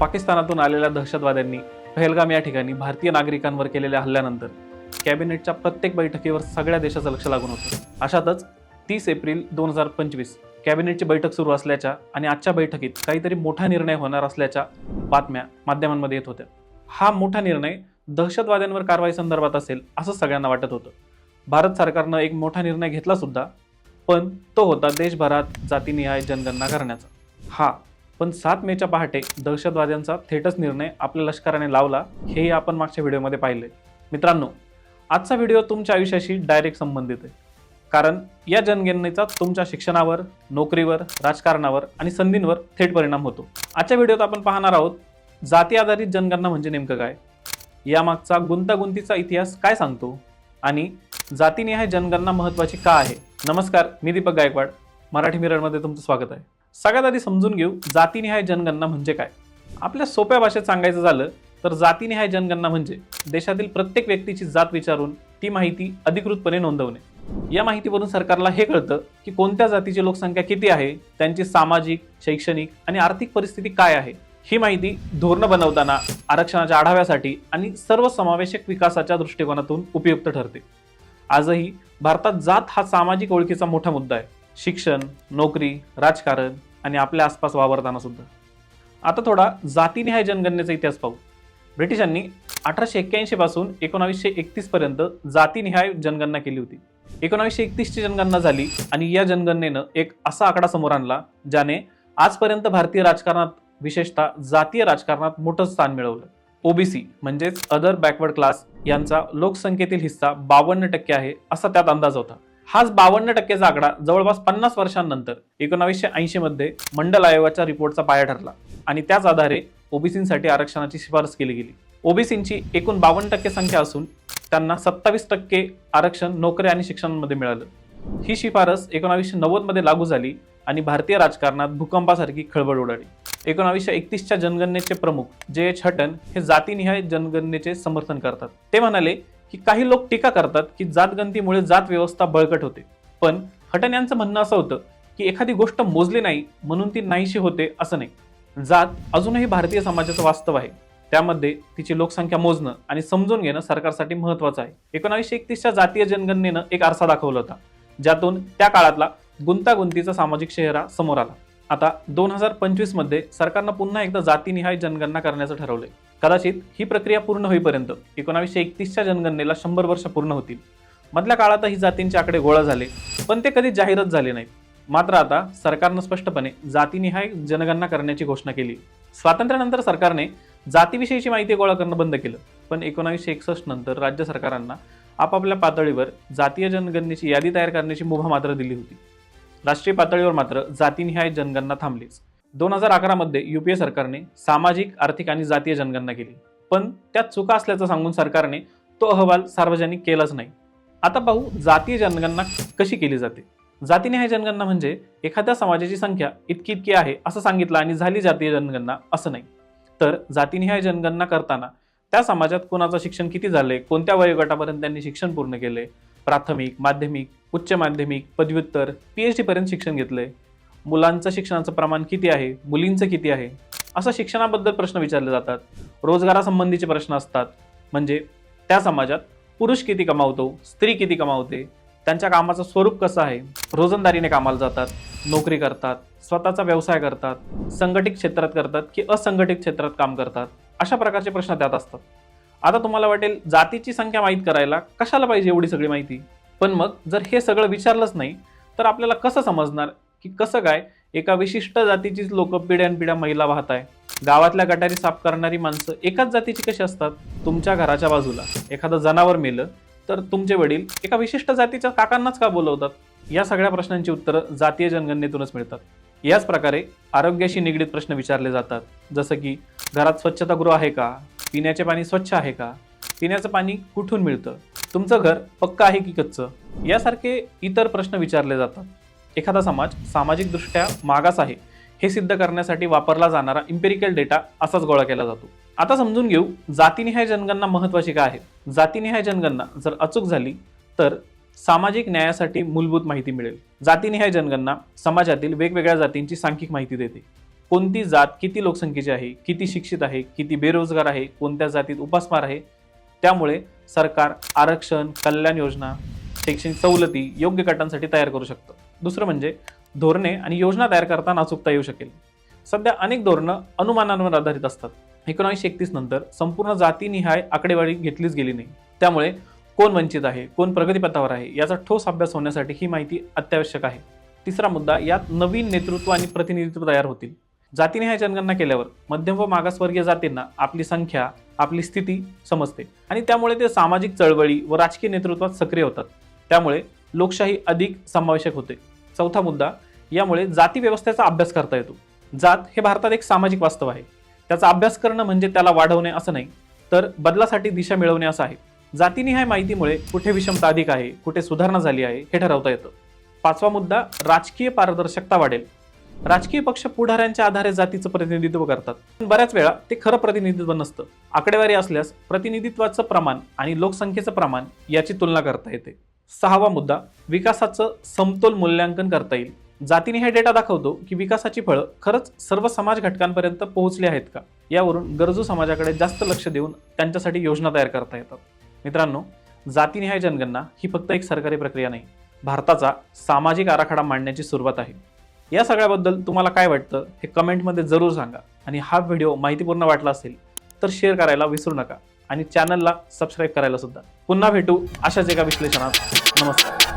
पाकिस्तानातून आलेल्या दहशतवाद्यांनी पहलगाम या ठिकाणी भारतीय नागरिकांवर केलेल्या हल्ल्यानंतर कॅबिनेटच्या प्रत्येक बैठकीवर सगळ्या देशाचं लक्ष लागून होतं. अशातच तीस एप्रिल दोन हजार पंचवीस कॅबिनेटची बैठक सुरू असल्याच्या आणि आजच्या बैठकीत काहीतरी मोठा निर्णय होणार असल्याच्या बातम्या माध्यमांमध्ये येत होत्या. हा मोठा निर्णय दहशतवाद्यांवर कारवाई संदर्भात असेल असं सगळ्यांना वाटत होतं. भारत सरकारनं एक मोठा निर्णय घेतला सुद्धा पण तो होता देशभरात जातीनिहाय जनगणना करण्याचा. हा पण सात मेच्या पहाटे दहशतवाद्यांचा थेटच निर्णय आपल्या लष्कराने लावला हेही आपण मागच्या व्हिडिओमध्ये पाहिले. मित्रांनो आजचा व्हिडिओ तुमच्या आयुष्याशी डायरेक्ट संबंधित आहे. कारण या जनगणनेचा तुमच्या शिक्षणावर नोकरीवर राजकारणावर आणि संधींवर थेट परिणाम होतो. आजच्या व्हिडिओत आपण पाहणार आहोत जाती आधारित जनगणना म्हणजे नेमकं काय? यामागचा गुंतागुंतीचा इतिहास काय सांगतो? आणि जातीनिहाय जनगणना महत्त्वाची का आहे? नमस्कार मी दीपक गायकवाड. मराठी मिररमध्ये तुमचं स्वागत आहे. सगळ्यात आधी समजून घेऊ जातीनिहाय जनगणना म्हणजे काय? आपल्या सोप्या भाषेत सांगायचं झालं तर जातीनिहाय जनगणना म्हणजे देशातील प्रत्येक व्यक्तीची जात विचारून ती माहिती अधिकृतपणे नोंदवणे. या माहितीवरून सरकारला हे कळतं की कोणत्या जातीची लोकसंख्या किती आहे त्यांची सामाजिक शैक्षणिक आणि आर्थिक परिस्थिती काय आहे ही माहिती धोरणं बनवताना आरक्षणाच्या आढाव्यासाठी आणि सर्वसमावेशक विकासाच्या दृष्टिकोनातून उपयुक्त ठरते. आजही भारतात जात हा सामाजिक ओळखीचा मोठा मुद्दा आहे. शिक्षण नोकरी राजकारण आणि आपल्या आसपास वावरताना सुद्धा. आता थोडा जातीनिहाय जनगणनेचा इतिहास पाहू. ब्रिटिशांनी अठराशे एक्क्याऐंशी पासून एकोणावीसशे एकतीस पर्यंत जातीनिहाय जनगणना केली होती. एकोणावीसशे एकतीसची जनगणना झाली आणि या जनगणनेनं एक असा आकडा समोर आणला ज्याने आजपर्यंत भारतीय राजकारणात विशेषतः जातीय राजकारणात मोठं स्थान मिळवलं. ओबीसी म्हणजेच अदर बॅकवर्ड क्लास यांचा लोकसंख्येतील हिस्सा बावन्न टक्के आहे असा त्यात अंदाज होता. हाच बावन्न टक्केचा आकडा जवळपास पन्नास वर्षांनंतर एकोणावीसशे ऐंशी मध्ये मंडल आयोगाच्या रिपोर्टचा पाया ठरला आणि त्याच आधारे ओबीसींसाठी आरक्षणाची शिफारस केली गेली. ओबीसींची एकूण बावन्न टक्के संख्या असून त्यांना सत्तावीस टक्के आरक्षण नोकऱ्या आणि शिक्षणामध्ये मिळालं. ही शिफारस एकोणावीसशे नव्वदमध्ये लागू झाली आणि भारतीय राजकारणात भूकंपासारखी खळबळ उडाली. एकोणावीसशे एकतीसच्या जनगणनेचे प्रमुख जे एच हटन हे जातीनिहाय जनगणनेचे समर्थन करतात. ते म्हणाले की काही लोक टीका करतात की जातगंतीमुळे जात व्यवस्था बळकट होते. पण हटन यांचं म्हणणं असं होतं की एखादी गोष्ट मोजली नाही म्हणून ती नाहीशी होते असं नाही. जात अजूनही भारतीय समाजाचं वास्तव आहे. त्यामध्ये तिची लोकसंख्या मोजणं आणि समजून घेणं सरकारसाठी महत्वाचं आहे. एकोणावीसशे एकतीसच्या जातीय जनगणनेनं एक आरसा दाखवला होता. ज्यातून त्या काळातला गुंतागुंतीचा सामाजिक चेहरा समोर आला. आता दोन हजार पंचवीसमध्ये सरकारनं पुन्हा एकदा जातीनिहाय जनगणना करण्याचं ठरवलंय. कदाचित ही प्रक्रिया पूर्ण होईपर्यंत एकोणावीसशे एकतीसच्या जनगणनेला शंभर वर्ष पूर्ण होतील. मधल्या काळातही जातींचे आकडे गोळा झाले पण ते कधी जाहीरच झाले नाहीत. मात्र आता सरकारनं स्पष्टपणे जातीनिहाय जनगणना करण्याची घोषणा केली. स्वातंत्र्यानंतर सरकारने जातीविषयीची माहिती गोळा करणं बंद केलं पण एकोणावीसशे एकसष्ट नंतर राज्य सरकारांना आपापल्या पातळीवर जातीय जनगणनेची यादी तयार करण्याची मुभा मात्र दिली होती. राष्ट्रीय पातळीवर मात्र जातीनिहाय जनगणना थांबलीच. दोन हजार अकरामध्ये यू पी ए सरकारने सामाजिक आर्थिक आणि जातीय जनगणना केली. पण त्यात चुका असल्याचं सांगून सरकारने तो अहवाल सार्वजनिक केलाच नाही. आता पाहू जातीय जनगणना कशी केली जाते. जातीनिहाय जनगणना म्हणजे एखाद्या समाजाची संख्या इतकी इतकी आहे असं सांगितलं आणि झाली जातीय जनगणना असं नाही. तर जातीनिहाय जनगणना करताना त्या समाजात कोणाचं शिक्षण किती झाले कोणत्या वयोगटापर्यंत त्यांनी शिक्षण पूर्ण केले प्राथमिक माध्यमिक उच्च माध्यमिक पदव्युत्तर पी एच डीपर्यंत शिक्षण घेतले मुलांचं शिक्षणाचं प्रमाण किती आहे? मुलींचं किती आहे? असं शिक्षणाबद्दल प्रश्न विचारले जातात. रोजगारासंबंधीचे प्रश्न असतात. म्हणजे त्या समाजात पुरुष किती कमावतो? स्त्री किती कमावते? त्यांच्या कामाचं स्वरूप कसं आहे? रोजंदारीने कामाला जातात नोकरी करतात स्वतःचा व्यवसाय करतात संघटित क्षेत्रात करतात की असंघटित क्षेत्रात काम करतात? अशा प्रकारचे प्रश्न त्यात असतात. आता तुम्हाला वाटेल जातीची संख्या माहीत करायला कशाला पाहिजे एवढी सगळी माहिती? पण मग जर हे सगळं विचारलंच नाही तर आपल्याला कसं समजणार की कसं काय एका विशिष्ट जातीचीच लोक पिढ्यानपिढ्या महिला वाहत आहे गावातल्या गटारी साफ करणारी माणसं एकाच जातीची कशी असतात? तुमच्या घराच्या बाजूला एखादं जनावर मेलं तर तुमचे वडील एका विशिष्ट जातीच्या काकांनाच का बोलवतात? या सगळ्या प्रश्नांची उत्तरं जातीय जनगणनेतूनच मिळतात. याच प्रकारे आरोग्याशी निगडीत प्रश्न विचारले जातात. जसं की घरात स्वच्छतागृह आहे का? पिण्याचे पाणी स्वच्छ आहे का? पिण्याचं पाणी कुठून मिळतं? तुमचं घर पक्क आहे की कच्चं? यासारखे इतर प्रश्न विचारले जातात. एखादा समाज सामाजिकदृष्ट्या मागास आहे हे सिद्ध करण्यासाठी वापरला जाणारा इम्पेरिकल डेटा असाच गोळा केला जातो. आता समजून घेऊ जातीनिहाय जनगणना महत्त्वाची का आहे? जातीनिहाय जनगणना जर अचूक झाली तर सामाजिक न्यायासाठी मूलभूत माहिती मिळेल. जातीनिहाय जनगणना समाजातील वेगवेगळ्या जातींची सांख्यिक माहिती देते. कोणती जात किती लोकसंख्येची आहे किती शिक्षित आहे किती बेरोजगार आहे कोणत्या जातीत उपासमार आहे त्यामुळे सरकार आरक्षण कल्याण योजना शैक्षणिक सवलती योग्य गटांसाठी तयार करू शकतं. दुसरं म्हणजे धोरणे आणि योजना तयार करताना अचूकता येऊ शकेल. सध्या अनेक धोरणं अनुमानांवर आधारित असतात. एकोणीसशे एकतीस नंतर संपूर्ण जातीनिहाय आकडेवारी घेतलीच गेली नाही. त्यामुळे कोण वंचित आहे? कोण प्रगतीपथावर आहे? याचा ठोस अभ्यास होण्यासाठी ही माहिती अत्यावश्यक आहे. तिसरा मुद्दा यात नवीन नेतृत्व आणि प्रतिनिधित्व तयार होतील. जातीनिहाय जनगणना केल्यावर मध्यम व मागासवर्गीय जातींना आपली संख्या आपली स्थिती समजते आणि त्यामुळे ते सामाजिक चळवळी व राजकीय नेतृत्वात सक्रिय होतात. त्यामुळे लोकशाही अधिक समावेशक होते. चौथा मुद्दा यामुळे जाती व्यवस्थेचा अभ्यास करता येतो. जात हे भारतात एक सामाजिक वास्तव आहे. त्याचा अभ्यास करणं म्हणजे त्याला वाढवणे असं नाही तर बदलासाठी दिशा मिळवणे असं आहे. जातीनिहाय माहितीमुळे कुठे विषमता अधिक आहे कुठे सुधारणा झाली आहे हे ठरवता येतं. पाचवा मुद्दा राजकीय पारदर्शकता वाढेल. राजकीय पक्ष पुढाऱ्यांच्या आधारे जातीचं प्रतिनिधित्व करतात. पण बऱ्याच वेळा ते खरं प्रतिनिधित्व नसतं. आकडेवारी असल्यास प्रतिनिधित्वाचं प्रमाण आणि लोकसंख्येचं प्रमाण याची तुलना करता येते. सहावा मुद्दा विकासाचं समतोल मूल्यांकन करता येईल. जातीने हे डेटा दाखवतो की विकासाची फळं खरंच सर्व समाज घटकांपर्यंत पोहोचली आहेत का? यावरून गरजू समाजाकडे जास्त लक्ष देऊन त्यांच्यासाठी योजना तयार करता येतात. मित्रांनो जातीनिहाय जनगणना ही फक्त एक सरकारी प्रक्रिया नाही भारताचा सामाजिक आराखडा मांडण्याची सुरुवात आहे. या सगळ्याबद्दल तुम्हाला काय वाटतं हे कमेंटमध्ये जरूर सांगा आणि हा व्हिडिओ माहितीपूर्ण वाटला असेल तर शेअर करायला विसरू नका. आणि चॅनलला सबस्क्राईब करायला सुद्धा. पुन्हा भेटू अशाच एका विश्लेषणात. नमस्कार.